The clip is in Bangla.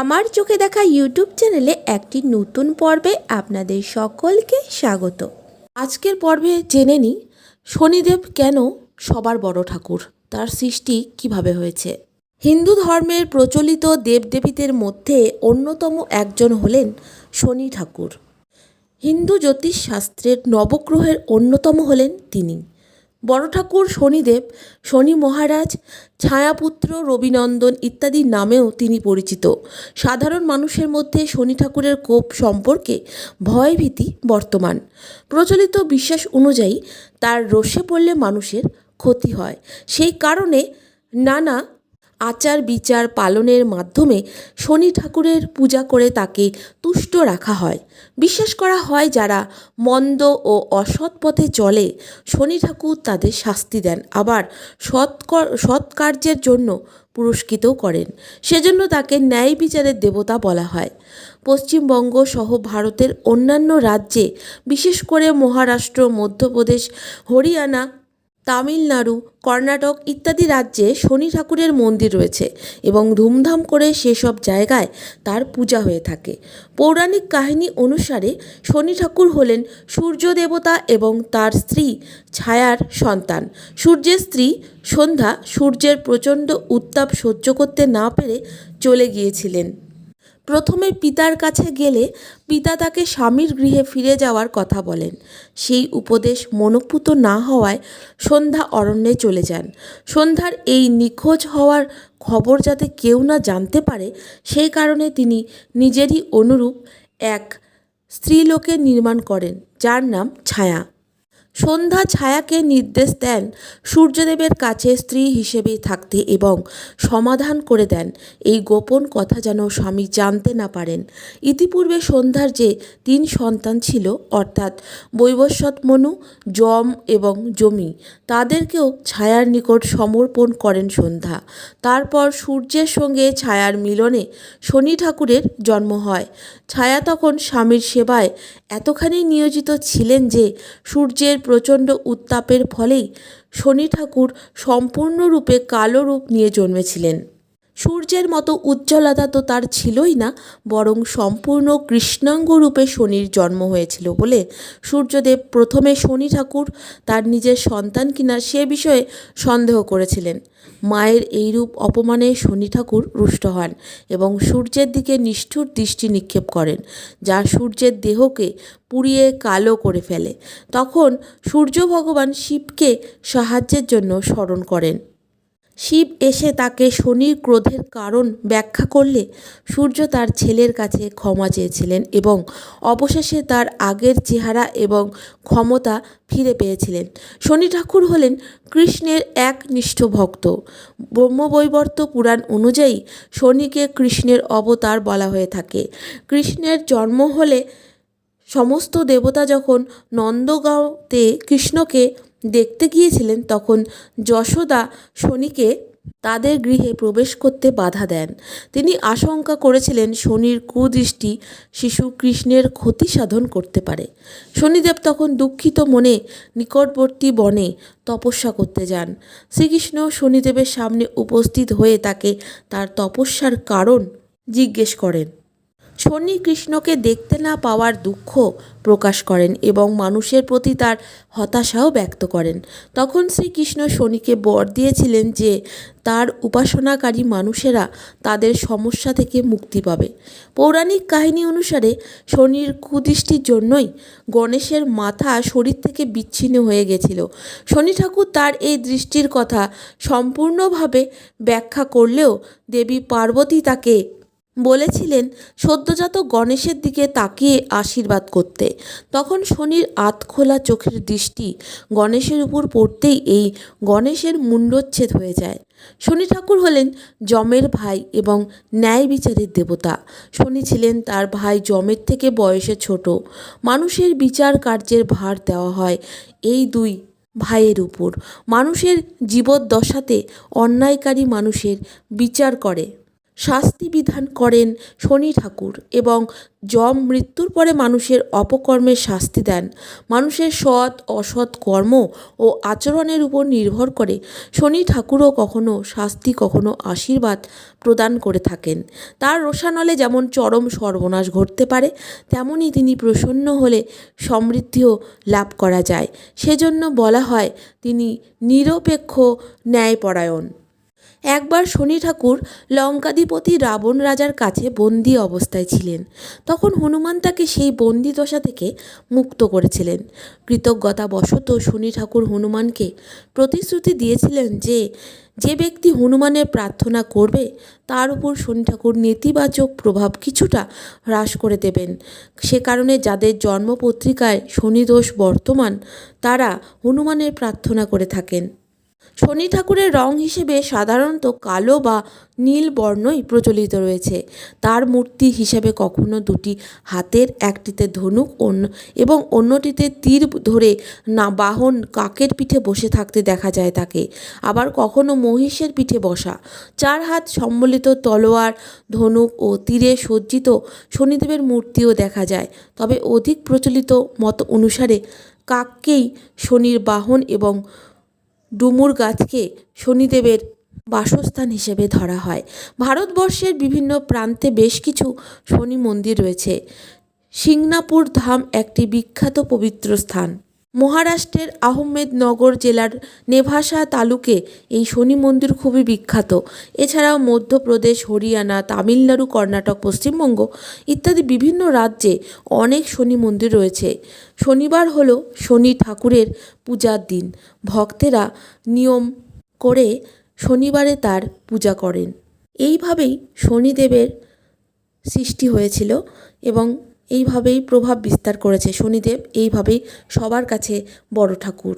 আমার চোখে দেখা ইউটিউব চ্যানেলে একটি নতুন পর্বে আপনাদের সকলকে স্বাগত। আজকের পর্বে জেনে নিই, শনিদেব কেন সবার বড় ঠাকুর? তার সৃষ্টি কীভাবে হয়েছে? হিন্দু ধর্মের প্রচলিত দেবদেবীদের মধ্যে অন্যতম একজন হলেন শনি ঠাকুর। হিন্দু জ্যোতিষ শাস্ত্রের নবগ্রহের অন্যতম হলেন তিনি। বড় ঠাকুর শনিদেব, শনি মহারাজ, ছায়াপুত্র, রবিনন্দন ইত্যাদি নামেও তিনি পরিচিত। সাধারণ মানুষের মধ্যে শনি ঠাকুরের কোপ সম্পর্কে ভয়ভীতি বর্তমান। প্রচলিত বিশ্বাস অনুযায়ী তার রসে পড়লে মানুষের ক্ষতি হয়। সেই কারণে নানা আচার বিচার পালনের মাধ্যমে শনি ঠাকুরের পূজা করে তাকে তুষ্ট রাখা হয়। বিশ্বাস করা হয় যারা মন্দ ও অসৎ পথে চলে, শনি ঠাকুর তাদের শাস্তি দেন, আবার সৎ কর- সৎ কার্যের জন্য পুরস্কৃতও করেন। সেজন্য তাকে ন্যায় বিচারের দেবতা বলা হয়। পশ্চিমবঙ্গ সহ ভারতের অন্যান্য রাজ্যে, বিশেষ করে মহারাষ্ট্র, মধ্যপ্রদেশ, হরিয়ানা তামিলনাড়ু, কর্ণাটক ইত্যাদি রাজ্যে শনি ঠাকুরের মন্দির রয়েছে এবং ধুমধাম করে সেসব জায়গায় তার পূজা হয়ে থাকে। পৌরাণিক কাহিনী অনুসারে শনি ঠাকুর হলেন সূর্য দেবতা এবং তার স্ত্রী ছায়ার সন্তান। সূর্যের স্ত্রী সন্ধ্যা সূর্যের প্রচণ্ড উত্তাপ সহ্য করতে না পেরে চলে গিয়েছিলেন। প্রথমে পিতার কাছে গেলে পিতা তাকে স্বামীর গৃহে ফিরে যাওয়ার কথা বলেন। সেই উপদেশ মনোপুত না হওয়ায় সন্ধ্যা অরণ্যে চলে যান। সন্ধ্যার এই নিখোঁজ হওয়ার খবর যাতে কেউ না জানতে পারে, সেই কারণে তিনি নিজেরই অনুরূপ এক স্ত্রীলোকের নির্মাণ করেন, যার নাম ছায়া। সন্ধ্যা ছায়াকে নির্দেশ দেন সূর্যদেবের কাছে স্ত্রী হিসেবে থাকতে এবং সমাধান করে দেন। এই গোপন কথা যেন স্বামী জানতে না পারেন। ইতিপূর্বে সন্ধ্যার যে তিন সন্তান ছিল, অর্থাৎ বৈবস্বত মনু, যম এবং জমি তাদেরকেও ছায়ার নিকট সমর্পণ করেন সন্ধ্যা। তারপর সূর্যের সঙ্গে ছায়ার মিলনে শনি ঠাকুরের জন্ম হয়। ছায়া তখন স্বামীর সেবায় এতখানি নিয়োজিত ছিলেন যে সূর্যের প্রচণ্ড উত্তাপের ফলেই শনি ঠাকুর সম্পূর্ণরূপে কালো রূপ নিয়ে জন্মেছিলেন। সূর্যের মতো উজ্জ্বলতা তো তার ছিলই না, বরং সম্পূর্ণ কৃষ্ণাঙ্গ রূপে শনির জন্ম হয়েছিল বলে সূর্যদেব প্রথমে শনি ঠাকুর তার নিজের সন্তান কিনা সে বিষয়ে সন্দেহ করেছিলেন। মায়ের এইরূপ অপমানে শনি ঠাকুর রুষ্ট হন এবং সূর্যের দিকে নিষ্ঠুর দৃষ্টি নিক্ষেপ করেন, যা সূর্যের দেহকে পুড়িয়ে কালো করে ফেলে। তখন সূর্য ভগবান শিবকে সাহায্যের জন্য স্মরণ করেন। শিব এসে তাকে শনির ক্রোধের কারণ ব্যাখ্যা করলে সূর্য তার ছেলের কাছে ক্ষমা চেয়েছিলেন এবং অবশেষে তার আগের চেহারা এবং ক্ষমতা ফিরে পেয়েছিলেন। শনি ঠাকুর হলেন কৃষ্ণের এক নিষ্ঠ ভক্ত। ব্রহ্মবৈবর্ত পুরাণ অনুযায়ী শনিকে কৃষ্ণের অবতার বলা হয়ে থাকে। কৃষ্ণের জন্ম হলে সমস্ত দেবতা যখন নন্দগাঁওতে কৃষ্ণকে দেখতে গিয়েছিলেন তখন যশোদা শনিকে তাদের গৃহে প্রবেশ করতে বাধা দেন। তিনি আশঙ্কা করেছিলেন শনির কুদৃষ্টি শিশু কৃষ্ণের ক্ষতি সাধন করতে পারে। শনিদেব তখন দুঃখিত মনে নিকটবর্তী বনে তপস্যা করতে যান। শ্রীকৃষ্ণ শনিদেবের সামনে উপস্থিত হয়ে তাকে তার তপস্যার কারণ জিজ্ঞেস করেন। শনি কৃষ্ণকে দেখতে না পাওয়ার দুঃখ প্রকাশ করেন এবং মানুষের প্রতি তার হতাশাও ব্যক্ত করেন। তখন শ্রীকৃষ্ণ শনিকে বর দিয়েছিলেন যে, তার উপাসনাকারী মানুষেরা তাদের সমস্যা থেকে মুক্তি পাবে। পৌরাণিক কাহিনী অনুসারে শনির কুদৃষ্টির জন্যই গণেশের মাথা শরীর থেকে বিচ্ছিন্ন হয়ে গেছিল। শনি ঠাকুর তার এই দৃষ্টির কথা সম্পূর্ণভাবে ব্যাখ্যা করলেও দেবী পার্বতী তাকে বলেছিলেন, সদ্যজাত গণেশের দিকে তাকিয়ে আশীর্বাদ করতে। তখন শনির আতখোলা চোখের দৃষ্টি গণেশের উপর পড়তেই এই গণেশের মুণ্ডচ্ছেদ হয়ে যায়। শনি ঠাকুর হলেন যমের ভাই এবং ন্যায় বিচারের দেবতা। শনি ছিলেন তার ভাই যমের থেকে বয়সে ছোট। মানুষের বিচার কার্যের ভার দেওয়া হয় এই দুই ভাইয়ের উপর। মানুষের জীবদ্দশাতে অন্যায়কারী মানুষের বিচার করে। শাস্তি বিধান করেন শনি ঠাকুর এবং যম মৃত্যুর পরে মানুষের অপকর্মের শাস্তি দেন। মানুষের সৎ, অসৎ কর্ম ও আচরণের উপর নির্ভর করে শনি ঠাকুরও কখনো শাস্তি, কখনো আশীর্বাদ প্রদান করে থাকেন। তার রোষানলে যেমন চরম সর্বনাশ ঘটতে পারে, তেমনই তিনি প্রসন্ন হলে সমৃদ্ধিও লাভ করা যায়। সেজন্য বলা হয়, তিনি নিরপেক্ষ ন্যায়পরায়ণ। একবার শনি ঠাকুর লঙ্কাধিপতি রাবণ রাজার কাছে বন্দি অবস্থায় ছিলেন। তখন হনুমান তাকে সেই বন্দি দশা থেকে মুক্ত করেছিলেন। কৃতজ্ঞতাবশত শনি ঠাকুর হনুমানকে প্রতিশ্রুতি দিয়েছিলেন যে যে ব্যক্তি হনুমানের প্রার্থনা করবে, তার উপর শনি ঠাকুর নেতিবাচক প্রভাব কিছুটা হ্রাস করে দেবেন। সে কারণে যাদের জন্মপত্রিকায় শনিদোষ বর্তমান, তারা হনুমানের প্রার্থনা করে থাকেন। শনি ঠাকুরের রং হিসেবে সাধারণত কালো বা নীল বর্ণই প্রচলিত রয়েছে। তার মূর্তি হিসেবে কখনো দুটি হাতের, একটিতে ধনুক অন্য এবং অন্যটিতে তীর ধরে না বাহন কাকের পিঠে বসে থাকতে দেখা যায় তাকে। আবার কখনো মহিষের পিঠে বসা। চার হাত সম্বলিত তলোয়ার, ধনুক ও তীরে সজ্জিত শনিদেবের মূর্তিও দেখা যায়। তবে অধিক প্রচলিত মত অনুসারে কাককেই শনির বাহন এবং ডুমুর গাছকে শনিদেবের বাসস্থান হিসেবে ধরা হয়। ভারতবর্ষের বিভিন্ন প্রান্তে বেশ কিছু শনি মন্দির রয়েছে। সিংনাপুর ধাম একটি বিখ্যাত পবিত্র স্থান। মহারাষ্ট্রের আহমেদনগর জেলার নেভাসা তালুকে এই শনি মন্দির খুবই বিখ্যাত। এছাড়াও মধ্যপ্রদেশ, হরিয়ানা, তামিলনাড়ু, কর্ণাটক, পশ্চিমবঙ্গ ইত্যাদি বিভিন্ন রাজ্যে অনেক শনি মন্দির রয়েছে। শনিবার হলো শনি ঠাকুরের পূজার দিন। ভক্তেরা নিয়ম করে শনিবারে তার পূজা করেন। এইভাবেই শনিদেবের সৃষ্টি হয়েছিল এবং এইভাবেই প্রভাব বিস্তার করেছে শনিদেব এইভাবেই সবার কাছে বড় ঠাকুর।